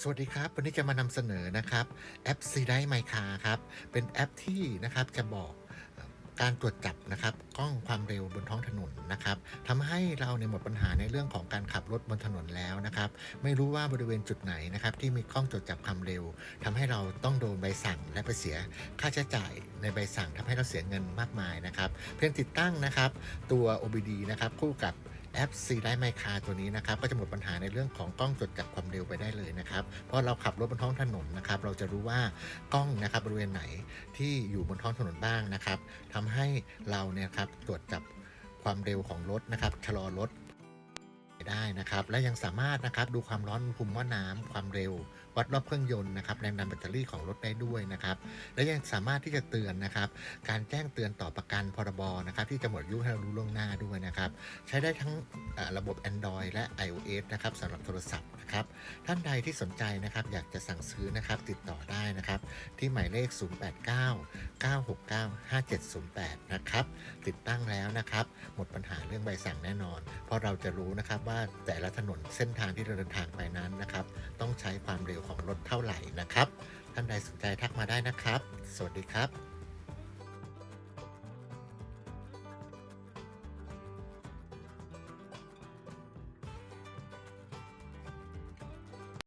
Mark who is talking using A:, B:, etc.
A: สวัสดีครับ วันนี้จะมานำเสนอนะครับแอป c ีได้ไมคาครับ เป็นแอปที่นะครับจะบอกการตรวจจับนะครับกล้องความเร็วบนท้องถนนนะครับทำให้เราเนี่ยหมดปัญหาในเรื่องของการขับรถบนถนนแล้วนะครับ ไม่รู้ว่าบริเวณจุดไหนนะครับ ที่มีกล้องตรวจจับความเร็วทำให้เราต้องโดนใบสั่งและไปเสียค่าใช้จ่ายในใบสั่งทำให้เราเสียเงินมากมายนะครับ เพียงติดตั้งนะครับ ตัว OBD นะครับคู่กับ แอปซีไดไมคาตัวนี้นะครับก็จะหมดปัญหาในเรื่องของกล้องจดจจับความเร็วไปได้เลยนะครับ เพราะเราขับรถบนท้องถนนนะครับ เราจะรู้ว่ากล้องนะครับบริเวณไหนที่อยู่บนท้องถนนบ้างนะครับทำให้เราเนี่ยครับตรวจจับความเร็วของรถนะครับชะลอรถ ได้นะครับและยังสามารถนะครับดูความร้อนอุณหภูมิหม้อน้ำความเร็ว วัดรอบเครื่องยนต์นะครับแรงดันแบตเตอรี่ของรถได้ด้วยนะครับและยังสามารถที่จะเตือนนะครับการแจ้งเตือนต่อประกันพรบนะครับที่จะหมดอายุให้เรารู้ล่วงหน้าด้วยนะครับใช้ได้ทั้งระบบ Android และ iOS นะครับสำหรับโทรศัพท์นะครับท่านใดที่สนใจนะครับอยากจะสั่งซื้อนะครับติดต่อได้นะครับที่หมายเลข 089 969 5708 นะครับติดตั้งแล้วนะครับหมดปัญหาเรื่องใบสั่งแน่นอน เพราะเราจะรู้นะครับว่าแต่ละถนนเส้นทางที่เราเดินทางไปนั้นนะครับ ต้องใช้ความเร็วของรถเท่าไหร่นะครับ ท่านใดสนใจทักมาได้นะครับ สวัสดีครับ